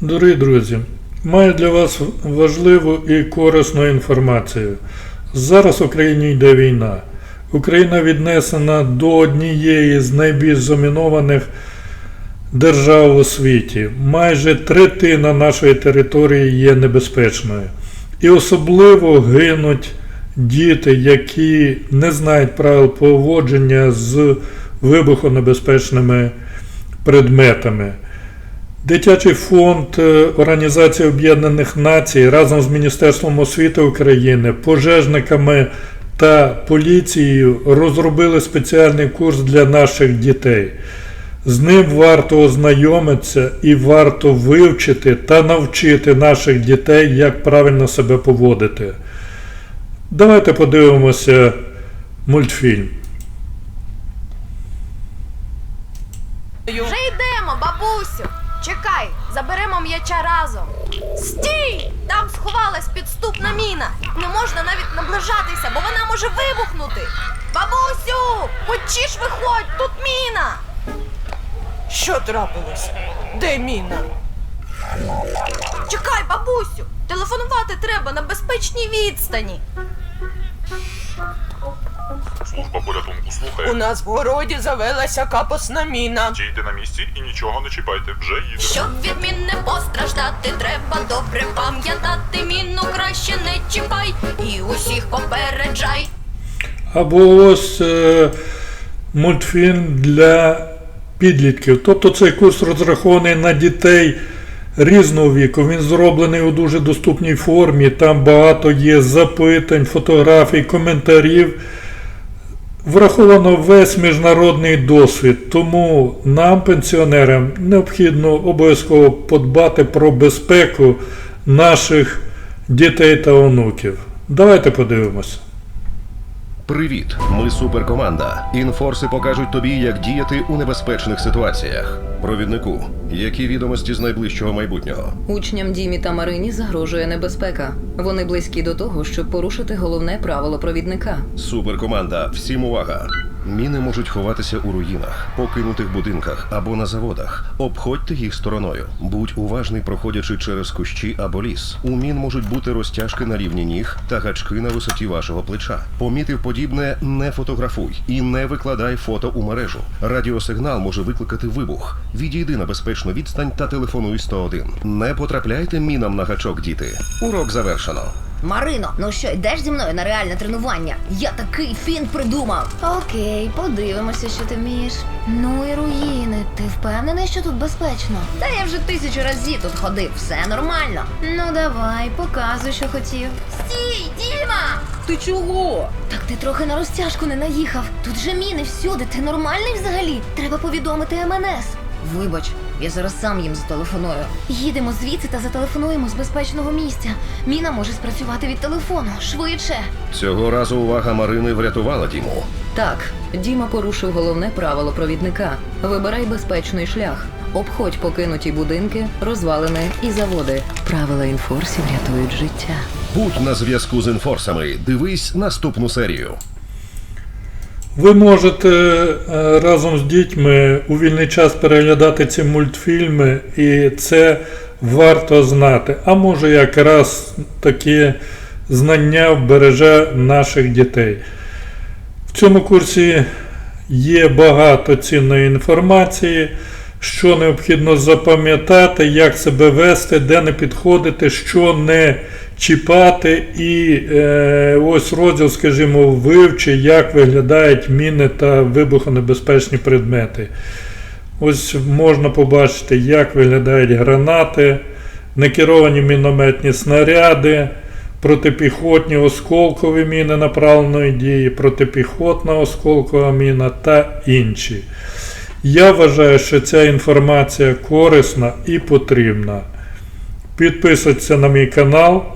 Дорогі друзі, маю для вас важливу і корисну інформацію. Зараз в Україні йде війна. Україна віднесена до однієї з найбільш замінованих держав у світі. Майже третина нашої території є небезпечною. І особливо гинуть діти, які не знають правил поводження з вибухонебезпечними предметами. Дитячий фонд е, Організації Об'єднаних Націй разом з Міністерством освіти України, пожежниками та поліцією розробили спеціальний курс для наших дітей. З ним варто ознайомитися і варто вивчити та навчити наших дітей, як правильно себе поводити. Давайте подивимося мультфільм. Вже йдемо, бабусю. Чекай, заберемо м'яча разом. Стій! Там сховалась підступна міна. Не можна навіть наближатися, бо вона може вибухнути. Бабусю! Хочеш виходь, тут міна! Що трапилось? Де міна? Чекай, бабусю! Телефонувати треба на безпечній відстані. Служба У нас в городі завелася капосна міна. Стійте на місці і нічого не чіпайте. Вже їдемо. Щоб від мін не постраждати, треба добре пам'ятати. Міну краще не чіпай і усіх попереджай. Або ось е, мультфільм для підлітків. Тобто цей курс розрахований на дітей різного віку. Він зроблений у дуже доступній формі. Там багато є запитань, фотографій, коментарів. Враховано весь міжнародний досвід, тому нам, пенсіонерам, необхідно обов'язково подбати про безпеку наших дітей та онуків. Давайте подивимося. Привіт, ми суперкоманда. Інфорси покажуть тобі, як діяти у небезпечних ситуаціях. Провіднику, які відомості з найближчого майбутнього. Учням Дімі та Марині загрожує небезпека. Вони близькі до того, щоб порушити головне правило провідника. Суперкоманда, всім увага! Міни можуть ховатися у руїнах, покинутих будинках або на заводах. Обходьте їх стороною. Будь уважний, проходячи через кущі або ліс. У мін можуть бути розтяжки на рівні ніг та гачки на висоті вашого плеча. Помітив подібне, не фотографуй і не викладай фото у мережу. Радіосигнал може викликати вибух. Відійди на безпечну відстань та телефонуй 101. Не потрапляйте мінам на гачок, діти. Урок завершено. Марино, ну що, йдеш зі мною на реальне тренування? Я такий фін придумав. Окей, подивимося, що ти вмієш. Ну і руїни. Ти впевнений, що тут безпечно? Та я вже тисячу разів тут ходив, все нормально. Ну давай, показуй, що хотів. Стій, Діма! Ти чого? Так ти трохи на розтяжку не наїхав. Тут же міни всюди. Ти нормальний взагалі? Треба повідомити МНС. Вибач, я зараз сам їм зателефоную. Їдемо звідси та зателефонуємо з безпечного місця. Міна може спрацювати від телефону. Швидше. Цього разу увага Марини врятувала Діму. Так, Діма порушив головне правило провідника. Вибирай безпечний шлях. Обходь покинуті будинки, розвалини і заводи. Правила інфорсів рятують життя. Будь на зв'язку з інфорсами. Дивись наступну серію. Ви можете е, разом з дітьми у вільний час переглядати ці мультфільми, і це варто знати. А може якраз таке знання вбереже наших дітей. В цьому курсі є багато цінної інформації, що необхідно запам'ятати, як себе вести, де не підходити, що не чіпати. І е, ось розділ, скажімо, вивчи, як виглядають міни та вибухонебезпечні предмети. Ось можна побачити, як виглядають гранати, некеровані мінометні снаряди, протипіхотні осколкові міни направленої дії, протипіхотна осколкова міна та інші. Я вважаю, що ця інформація корисна і потрібна. Підписуйтесь на мій канал.